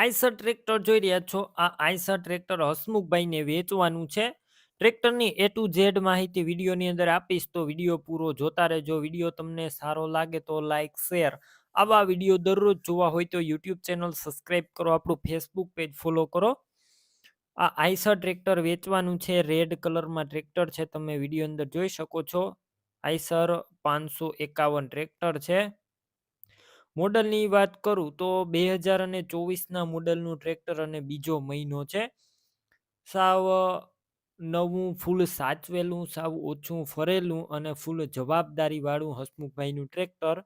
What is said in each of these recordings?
Eicher tractor જોઈ રહ્યા છો. આ આઈસર ટ્રેક્ટર હસમુખભાઈને વેચવાનું છે. ટ્રેક્ટરની એ ટુ ઝેડ માહિતી વિડીયોની અંદર આપીશ, તો વીડિયો પૂરો જોતા રહેજો. વીડિયો તમને સારો લાગે તો લાઇક શેર. આવા વીડિયો દરરોજ જોવા હોય તો યુટ્યુબ ચેનલ સબસ્ક્રાઈબ કરો, આપણું ફેસબુક પેજ ફોલો કરો. આ આઈસર ટ્રેક્ટર વેચવાનું છે. રેડ કલરમાં ટ્રેક્ટર છે. તમે વીડિયો અંદર જોઈ શકો છો. આઈસર પાંચસો એકાવન ટ્રેક્ટર છે. મોડલની વાત કરું તો બે હજાર અને ચોવીસના મોડલનું ટ્રેક્ટર અને બીજો મહિનો છે. સાવ નવું, ફૂલ સાચવેલું, સાવ ઓછું ફરેલું અને ફૂલ જવાબદારીવાળું હસમુખભાઈનું ટ્રેક્ટર.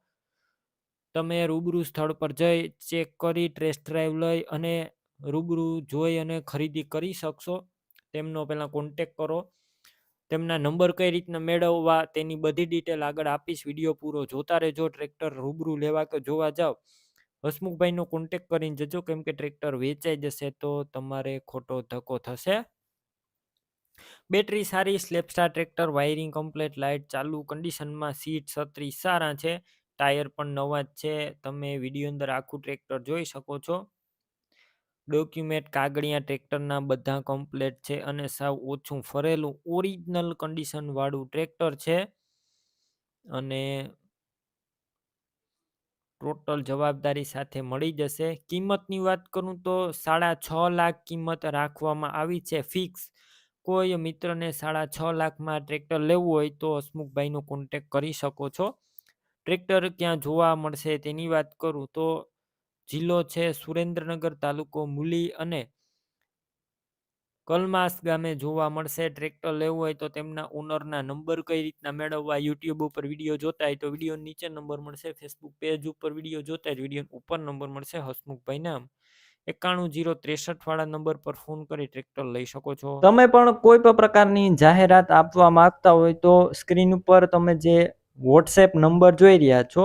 તમે રૂબરૂ સ્થળ પર જઈ, ચેક કરી, ટેસ્ટ ડ્રાઈવ લઈ અને રૂબરૂ જોઈ અને ખરીદી કરી શકશો. તેમનો પહેલાં કોન્ટેક કરો. તેમના નંબર કઈ રીતના મેળવવા તેની બધી ડિટેલ આગળ આપીશ. વીડિયો પૂરો જોતા રહેજો. ટ્રેક્ટર રૂબરૂ લેવા કે જોવા જાઓ હસમુખભાઈનો કોન્ટેક કરીને જજો. કેમ કે ટ્રેક્ટર વેચાઈ જશે તો તમારે ખોટો ધક્કો થશે. બેટરી સારી સ્લેપસ્ટાર ટ્રેક્ટર વાયરિંગ કમ્પ્લેટ લાઇટ ચાલુ કન્ડિશનમાં સીટ છત્રી સારા છે. ટાયર પણ નવા જ છે. તમે વીડિયો અંદર આખું ટ્રેક્ટર જોઈ શકો છો. ડોક્યુમેન્ટ, કાગળિયા, ટ્રેક્ટરના બધા કમ્પ્લેટ છે અને સાવ ઓછું ફરેલું ઓરિજિનલ કન્ડિશનવાળું ટ્રેક્ટર છે. અને ટોટલ જવાબદારી સાથે મળી જશે. કિંમતની વાત કરું તો સાડા છ લાખ કિંમત રાખવામાં આવી છે ફિક્સ. કોઈ મિત્રને સાડા છ લાખમાં ટ્રેક્ટર લેવું હોય તો હસમુખભાઈનો કોન્ટેક કરી શકો છો. ટ્રેક્ટર ક્યાં જોવા મળશે તેની વાત કરું તો જિલ્લો છે સુરેન્દ્રનગર તાલુકો મૂલી અને કલમાસ ગામે જોવા મળશે. ટ્રેક્ટર લેવું હોય તો તેમના ઓનરના નંબર કઈ રીતના મેળવવા યુટ્યુબ ઉપર વીડિયો જોતા હોય તો વીડિયો નીચે નંબર મળશે, ફેસબુક પેજ ઉપર વીડિયો જોતા હોય વીડિયો ઉપર નંબર મળશે, હસમુખભાઈ નામ. એકાણું જીરો ત્રેસઠ વાળા નંબર પર ફોન કરી ટ્રેક્ટર લઈ શકો છો. તમે પણ કોઈ પણ પ્રકારની જાહેરાત આપવા માંગતા હોય તો સ્ક્રીન ઉપર તમે જે વોટ્સએપ નંબર જોઈ રહ્યા છો